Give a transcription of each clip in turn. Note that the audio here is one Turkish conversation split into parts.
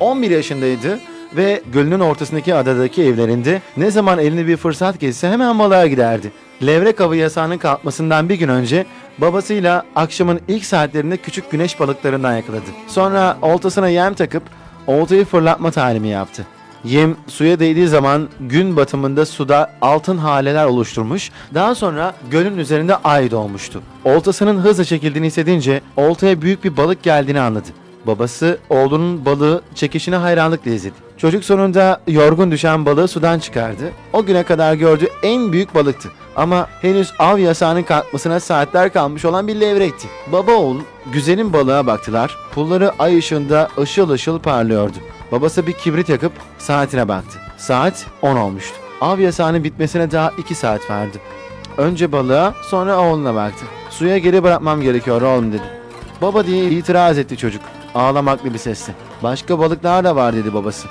11 yaşındaydı ve gölünün ortasındaki adadaki evlerinde ne zaman eline bir fırsat geçse hemen balığa giderdi. Levrek avı yasağının kalkmasından bir gün önce babasıyla akşamın ilk saatlerinde küçük güneş balıklarından yakaladı. Sonra oltasına yem takıp oltayı fırlatma talimi yaptı. Yem suya değdiği zaman gün batımında suda altın haleler oluşturmuş. Daha sonra gölün üzerinde ay doğmuştu. Oltasının hızla çekildiğini hissedince oltaya büyük bir balık geldiğini anladı. Babası oğlunun balığı çekişine hayranlıkla izledi. Çocuk sonunda yorgun düşen balığı sudan çıkardı. O güne kadar gördüğü en büyük balıktı. Ama henüz av yasağının kalkmasına saatler kalmış olan bir levrekti. Baba oğul güzelim balığa baktılar. Pulları ay ışığında ışıl ışıl parlıyordu. Babası bir kibrit yakıp saatine baktı. Saat 10 olmuştu. Av yasağının bitmesine daha 2 saat vardı. Önce balığa sonra oğluna baktı. Suya geri bırakmam gerekiyor oğlum dedi. Baba diye itiraz etti çocuk. Ağlamaklı bir sesle. Başka balıklar da var dedi babası.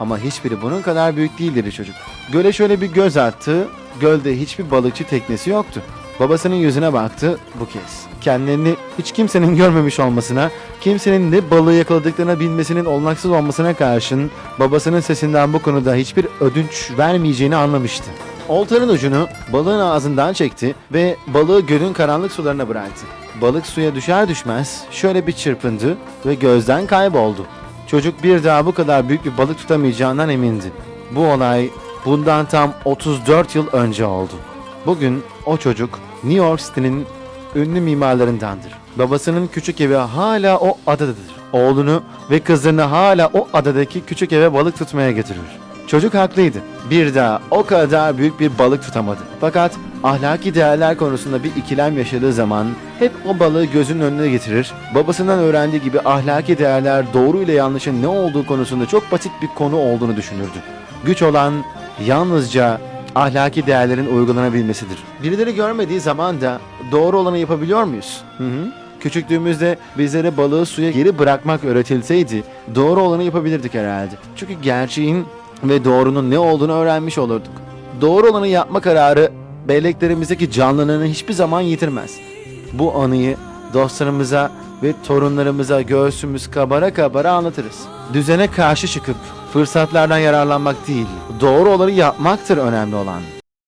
Ama hiçbiri bunun kadar büyük değil dedi çocuk. Göle şöyle bir göz attı. Gölde hiçbir balıkçı teknesi yoktu. Babasının yüzüne baktı bu kez. Kendilerini hiç kimsenin görmemiş olmasına, kimsenin ne balığı yakaladıklarına bilmesinin olanaksız olmasına karşın babasının sesinden bu konuda hiçbir ödünç vermeyeceğini anlamıştı. Oltanın ucunu balığın ağzından çekti ve balığı gölün karanlık sularına bıraktı. Balık suya düşer düşmez şöyle bir çırpındı ve gözden kayboldu. Çocuk bir daha bu kadar büyük bir balık tutamayacağından emindi. Bu olay bundan tam 34 yıl önce oldu. Bugün o çocuk New York City'nin ünlü mimarlarındandır. Babasının küçük evi hala o adadadır. Oğlunu ve kızını hala o adadaki küçük eve balık tutmaya götürür. Çocuk haklıydı. Bir daha o kadar büyük bir balık tutamadı. Fakat ahlaki değerler konusunda bir ikilem yaşadığı zaman hep o balığı gözünün önüne getirir. Babasından öğrendiği gibi ahlaki değerler doğru ile yanlışın ne olduğu konusunda çok basit bir konu olduğunu düşünürdü. Güç olan yalnızca ahlaki değerlerin uygulanabilmesidir. Birileri görmediği zaman da doğru olanı yapabiliyor muyuz? Hı hı. Küçüklüğümüzde bizlere balığı suya geri bırakmak öğretilseydi doğru olanı yapabilirdik herhalde. Çünkü gerçeğin ve doğrunun ne olduğunu öğrenmiş olurduk. Doğru olanı yapma kararı belleklerimizdeki canlılığını hiçbir zaman yitirmez. Bu anıyı dostlarımıza ve torunlarımıza göğsümüz kabara kabara anlatırız. Düzene karşı çıkıp fırsatlardan yararlanmak değil, doğru olanı yapmaktır önemli olan.